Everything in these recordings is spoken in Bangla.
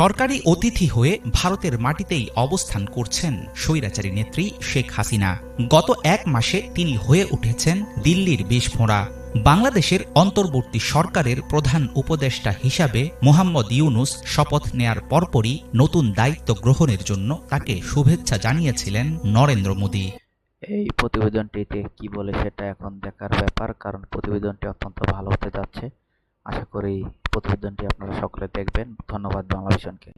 সরকারি অতিথি হয়ে ভারতের মাটিতেই অবস্থান করছেন স্বৈরাচারী নেত্রী শেখ হাসিনা। গত এক মাসে তিনি হয়ে উঠেছেন দিল্লির বিষফোঁড়া বাংলাদেশের অন্তর্বর্তী সরকারের প্রধান উপদেষ্টা হিসাবে মোহাম্মদ ইউনুস শপথ নেয়ার পরপরই নতুন দায়িত্ব গ্রহণের জন্য তাকে শুভেচ্ছা জানিয়েছিলেন নরেন্দ্র মোদী। এই প্রতিবেদনটিতে কি বলে সেটা এখন দেখার ব্যাপার, কারণ প্রতিবেদনটি অত্যন্ত ভালো হতে যাচ্ছে। আশা করি প্রতিবেদনটি আপনারা সকলে দেখবেন। ধন্যবাদ বাংলাভিশনকে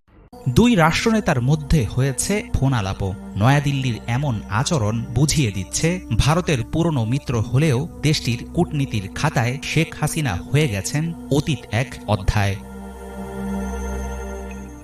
দুই রাষ্ট্রনেতার মধ্যে হয়েছে ফোন আলাপও। নয়াদিল্লির এমন আচরণ বুঝিয়ে দিচ্ছে ভারতের পুরনো মিত্র হলেও দেশটির কূটনীতির খাতায় শেখ হাসিনা হয়ে গেছেন অতীত এক অধ্যায়।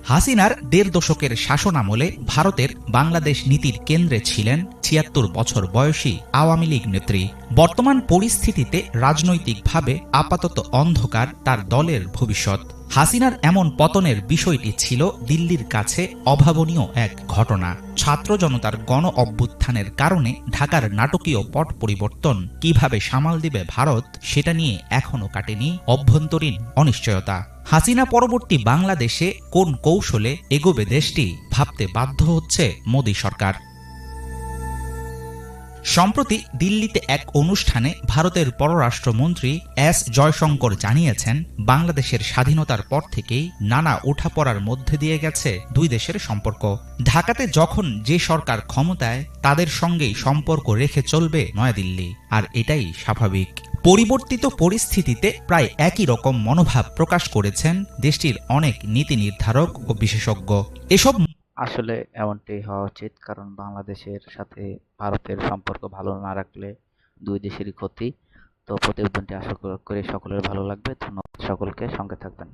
হাসিনার দেড় দশকের শাসনামলে ভারতের বাংলাদেশ নীতির কেন্দ্রে ছিলেন ছিয়াত্তর বছর বয়সী আওয়ামী লীগ নেত্রী। বর্তমান পরিস্থিতিতে রাজনৈতিকভাবে আপাতত অন্ধকার তার দলের ভবিষ্যৎ। হাসিনার এমন পতনের বিষয়টি ছিল দিল্লির কাছে অভাবনীয় এক ঘটনা। ছাত্র জনতার গণ অভ্যুত্থানের কারণে ঢাকার নাটকীয় পট পরিবর্তন কীভাবে সামাল দিবে ভারত, সেটা নিয়ে এখনও কাটেনি অভ্যন্তরীণ অনিশ্চয়তা। হাসিনা পরবর্তী বাংলাদেশে কোন কৌশলে এগোবে দেশটি ভাবতে বাধ্য হচ্ছে মোদী সরকার। সম্প্রতি দিল্লিতে এক অনুষ্ঠানে ভারতের পররাষ্ট্রমন্ত্রী এস জয়শঙ্কর জানিয়েছেন, বাংলাদেশের স্বাধীনতার পর থেকেই নানা ওঠাপড়ার মধ্যে দিয়ে গেছে দুই দেশের সম্পর্ক। ঢাকাতে যখন যে সরকার ক্ষমতায়, তাদের সঙ্গেই সম্পর্ক রেখে চলবে নয়াদিল্লি, আর এটাই স্বাভাবিক। পরিবর্তিত পরিস্থিতিতে প্রায় একই রকম মনোভাব প্রকাশ করেছেন দেশটির অনেক নীতি নির্ধারক ও বিশেষজ্ঞ। এসব আসলে এমনটি হওয়া উচিত কারণ বাংলাদেশের সাথে ভারতের সম্পর্ক ভালো না রাখলে দুই দেশেরই ক্ষতি। তো প্রতিবেদনটি আশা করে সকলের ভালো লাগবে। ধন্যবাদ সকলকে। সঙ্গে থাকবেন।